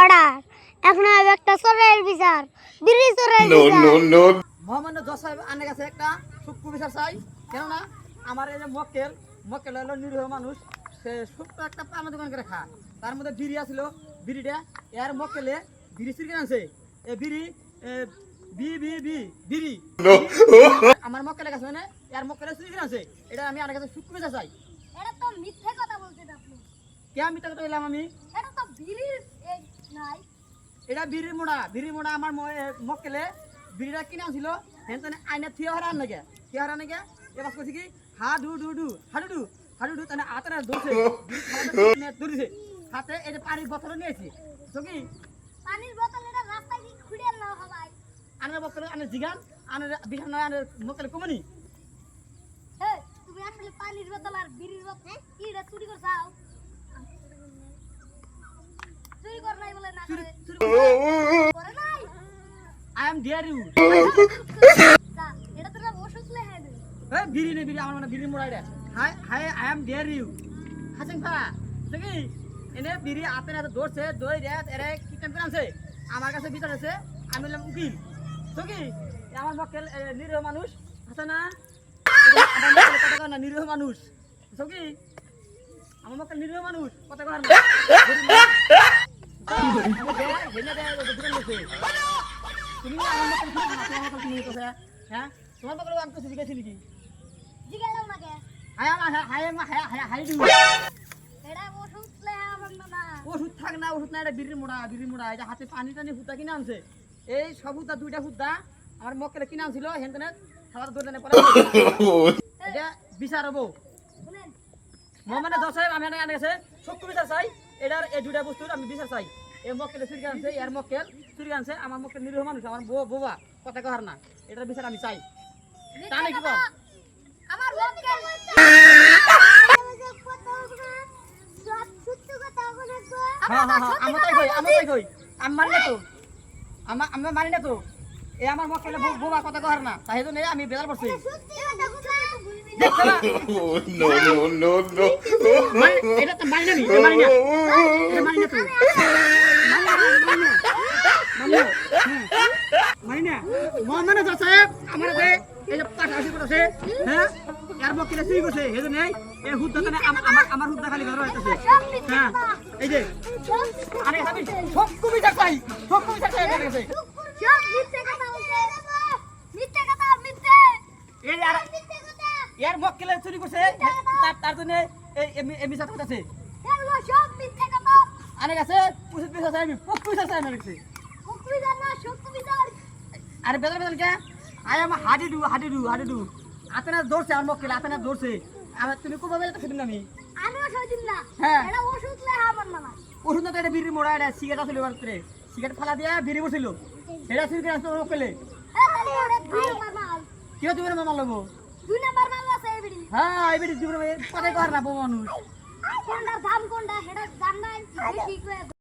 Order. এখন হবে একটা চোরের বিচার বিড়ি চোরের বিচার. মোহাম্মদ জজ সাহেব আনে গেছে একটা সূক্ষ্ম বিচার চাই। কেননা আমার এই যে মক্কেল মক্কেল হলো নিরীহ মানুষ সে সূক্ষ্ম একটা পানের দোকান করে খায়। তার মধ্যে বিড়ি আছিল বিড়িটা এর মক্কেলে বিড়ি চুরি আনছে। এ বিড়ি বি বি বি বিড়ি। আমার মক্কেলের কাছে মানে এর মক্কেলে চুরি আনছে। এটা আমি আনার কাছে সূক্ষ্ম বিচার চাই। এটা তো মিথ্যে কথা বলছেন আপনি। কে আমি তাকে এলাম আমি? এটা তো বিড়ির নাই এটা বিড়ির মোড়া বিড়ির মোড়া আমার মক্কেলে বিড়িটা কিনে আনছিল হেন তেনে আইনে থিয় হারান নাকি থিয় হারান নাকি এবার করছে কি হা ডু ডু ডু হাডু ডু হাডু ডু তেনে আতরে ধরছে ধরেছে হাতে এই যে পানির বোতল নিয়েছি তো কি পানির বোতল এটা রাস্তায় কি খুঁড়ে না হবাই। আনের বোতল আনের জিগান আনের বিহান নয় আনের মক্কেলে কমনি। হে তুমি আসলে পানির বোতল আর বিড়ির বোতল ইটা চুরি করছাও চুরি কর নাই বলে না চুরি করে চুরি করে নাই আই এম ডিয়ার ইউ এটা তোরা লেহে দে এই বিড়ি নে বিড়ি আমার মানে বিড়ি মোড়া এটা হাই হাই আই এম ডিয়ার ইউ হাসিং ফা কি এনে বিড়ি হাতে হাতে ধরছে দই রে এরে কি কাম করে আমার কাছে বিচার আছে আমি হলাম উকিল। তো কি এ আমার মক্কেল এ, নিরীহ মানুষ? আছে না? নিরীহ মানুষ। তো কি আমার মক্কেল নিরীহ মানুষ? কথা দোকান তুমি হ্যাঁ হাতে পানি টানি হুদা কিনে আনছে এই সব হুদা দুইটা হুদা আমার মক্কেলে কিনে আনছিল হেনতেনে খাবার দৌড় জানে পরে এটা বিচার হব। মোহাম্মদ দশ সাহেব আমি আনে গেছে সত্য বিচার চাই এটার এই দুইটা বস্তুর আমি বিচার চাই। এই মক্কেলে চুরি আনছে এর মক্কেল চুরি আনছে আমার মক্কেল নিরীহ মানুষ আমার বউ বোবা কথা কহার না। এটার বিচার আমি চাই। তা নাকি? আমার মক্কেল হ্যাঁ হ্যাঁ হ্যাঁ আমি তাই কই আমি তাই কই। আমি মানি না তো। আমার মানি না তো। এ আমার মক্কেলে বোবা কথা কহার না। তাই জন্য আমি বেজার পড়ছি no, no, no, no. মানি- এটা তো মানি না এটা মানি না এটা মানি না তো মানি না, মানি না, মানি হ্যাঁ, মানি সাহেব আমার হাতে এই যে পাঁচ আশি করতেছে হ্যাঁ এর মক্কেলে চুরি করছে এই জন্য এই হুদ্দা তানে আমার আমার হুদ্দা খালি ঘর হইতেছে হ্যাঁ এই যে আরে সব তুমি চাই সব তুমি এখানে গেছে এই এর মক্কেলে চুরি করছে? তার তার জন্য এই সাথে আছে আনে গেছে পুষিত পিস আছে আমি পুক পিস আছে আমি আরে বেদর বেদর কে? আই হাডি ডু হাডি ডু হাডি ডু। আতনা দৌড়ছে আমার মক্কেলে আতনা দৌড়ছে আমার তুমি কোবা বেলা তো না আমি? হ্যাঁ। ওষুধ না তো এটা বিড়ি মোড়া এটা সিগারেট আসলে সিগারেট ফালা দিয়া বিড়ি বসছিল এটা মক্কেলে কেউ তুমি মামা লবো দুই নাম্বার হ্যাঁ এই বিড়ি জীবনে কথা কর না, বউ মানুষ। কোনটা দাম কোনটা? সেটা জান নাই